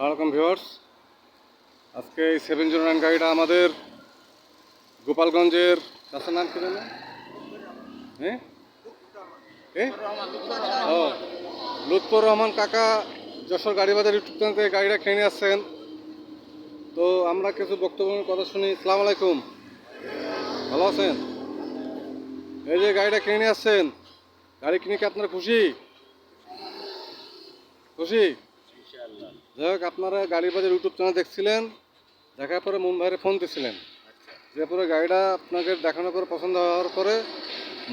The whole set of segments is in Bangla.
সালামালাইকুম ভিউয়ার্স। আজকে এই সেভেন জিরো নাইন গাড়িটা আমাদের গোপালগঞ্জের চাষের নাম কি যেন? হ্যাঁ? ও রহমান কাকা যশোর গাড়ি বাজার ইউটিউব চ্যানেল থেকে গাড়িটা কিনে আসছেন। তো আমরা কিছু বক্তব্য কথা শুনি। সালাম আলাইকুম। ভালো আছেন? এই যে গাড়িটা কিনে আসছেন, গাড়ি কিনে কি আপনারা খুশি? খুশি? যাই হোক আপনারা গাড়ি বাজার ইউটিউব চ্যানেল দেখছিলেন, দেখার পরে মুম্বাইরে ফোন দিচ্ছিলেন যে পরে গাড়িটা আপনাকে দেখানোর পরে পছন্দ হওয়ার পরে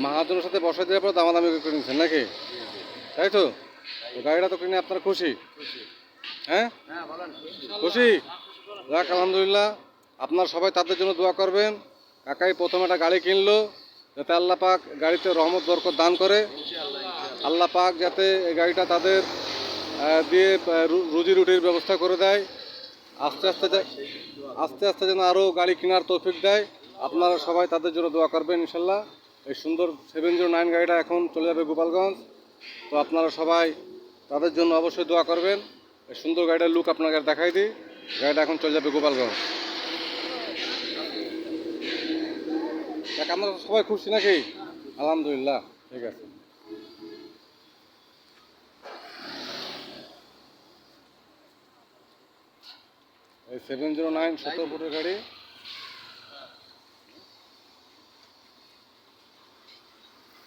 মহাজনের সাথে বসাই দেওয়ার পরে দামাদামি করে নিচ্ছেন নাকি? তাই তো? গাড়িটা তো কিনে আপনারা খুশি? হ্যাঁ? খুশি? যাক, আলহামদুলিল্লাহ। আপনার সবাই তাদের জন্য দোয়া করবেন। কাকাই প্রথম একটা গাড়ি কিনলো, যাতে আল্লাহ পাক গাড়িতে রহমত, বরকত দান করে। আল্লাহ পাক যাতে এই গাড়িটা তাদের দিয়ে রুজি রুটির ব্যবস্থা করে দেয়। আস্তে আস্তে আস্তে আস্তে যেন আরও গাড়ি কেনার তৌফিক দেয়। আপনারা সবাই তাদের জন্য দোয়া করবেন, ইনশাল্লাহ। এই সুন্দর সেভেন জিরো নাইন গাড়িটা এখন চলে যাবে গোপালগঞ্জ। তো আপনারা সবাই তাদের জন্য অবশ্যই দোয়া করবেন। এই সুন্দর গাড়িটার লুক আপনাকে দেখাই দিই। গাড়িটা এখন চলে যাবে গোপালগঞ্জ। আমরা সবাই খুশি নাকি? আলহামদুলিল্লাহ, ঠিক আছে। সেভেন জিরো নাইন সতেরো ফুটের গাড়ি।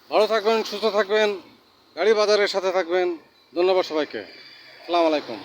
ভালো থাকবেন, সুস্থ থাকবেন, গাড়ি বাজারের সাথে থাকবেন। ধন্যবাদ সবাইকে। সালাম আলাইকুম।